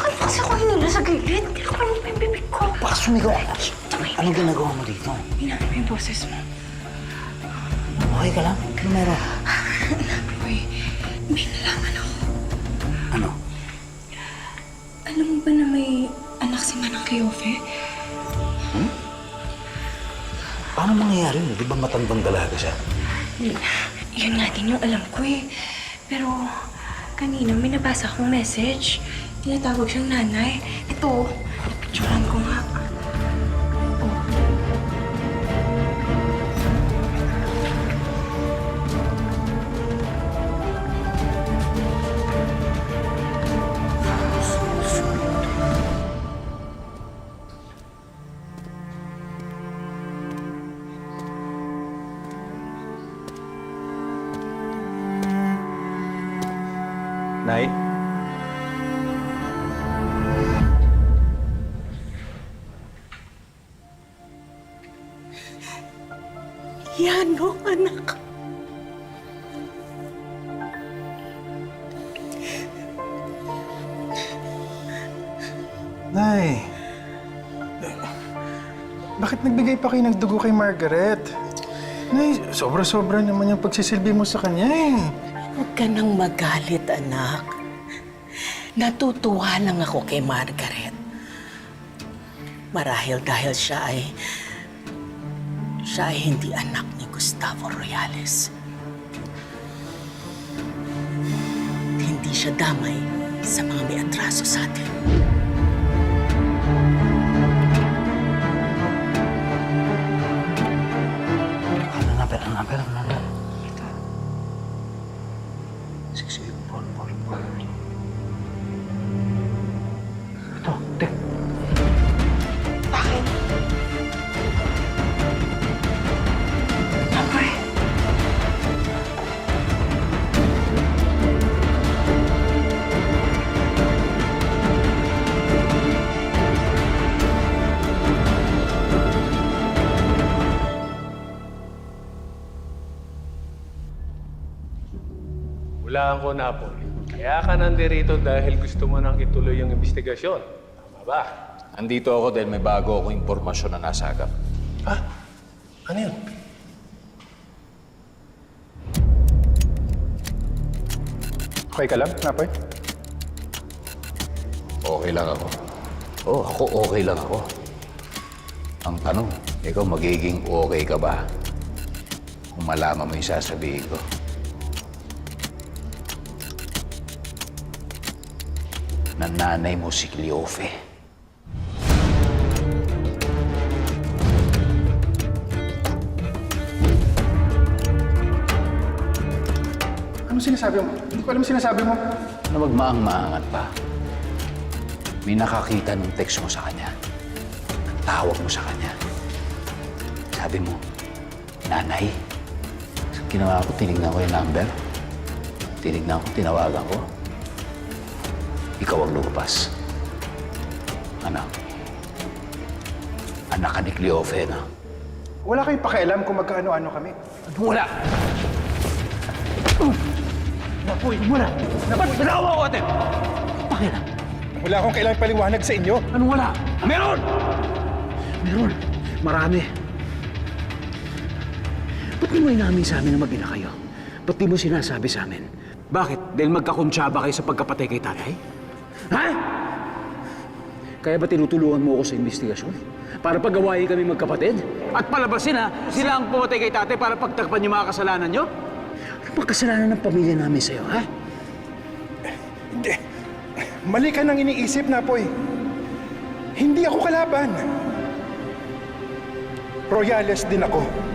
Bakit kasi ako hinila sa gilid? Kinakuha pa yung bibig ko. Bakit sumigaw ka? Anong ginagawa mo dito? Hinaan mo yung boses mo. Okay ka lang? Ano meron? Uy, may nalaman ako. Ano? Alam mo ba na may anak si Manang Cleofe? Paano mangyayari yun? Di ba matandang dalaga siya? Yun nga din yung alam ko eh. Pero kanina may nabasa akong message. Tinatawag siyang nanay. Ito, napicturean ko nga. Oh. Nay? Yan o, anak. Nay, bakit nagbigay pa kayo ng dugo kay Margaret? Nay, sobra-sobra naman yung pagsisilbi mo sa kanya eh. Huwag ka nang magalit, anak. Natutuwa lang ako kay Margaret. Marahil dahil siya ay... siya ay hindi anak ni Gustavo Royales. Hindi siya damay sa mga may atraso sa atin. Hulaan ko na po. Kaya ka nandirito dahil gusto mo nang ituloy yung investigasyon. Tama ba? Andito ako dahil may bago akong impormasyon na nasagap. Ah, ano yun? Okay ka lang, Napoy? Okay lang ako. Oo, ako okay lang ako. Ang tanong, ikaw magiging okay ka ba? Kung malaman mo yung sasabihin ko. Na nanay mo si Cleofe. Ano sinasabi mo? Hindi ko alam sinasabi mo. Na magmaang-maangat pa. May nakakita ng text mo sa kanya. Ang tawag mo sa kanya. Sabi mo, Nanay. Ginawa ko, tinignan ko yung number. Tinignan ko, tinawagan ko. Ikaw ang lumabas. Anak. Anak ka ni Cleofe, no? Wala kayong pakialam kung magkaano-ano kami. Wala? Napoy, muna! Ba't binawa ko atin? Bakit? Wala akong kailangang paliwanag sa inyo. Anong wala? Meron! Meron. Marami. Ba't di mo inamin sa amin na mag-ina kayo? Ba't di mo sinasabi sa amin? Bakit? Dahil magkakuntsaba kayo sa pagkapatay kay tatay? Ha? Kaya ba tinutulungan mo ako sa investigasyon? Para pagawain kami magkapatid? At palabasin ha, sila ang pumatay kay tatay para pagtakpan yung mga kasalanan nyo? Ano bang kasalanan ng pamilya namin sa'yo, ha? Hindi. Mali ka nang iniisip, Napoy. Hindi ako kalaban. Royales din ako.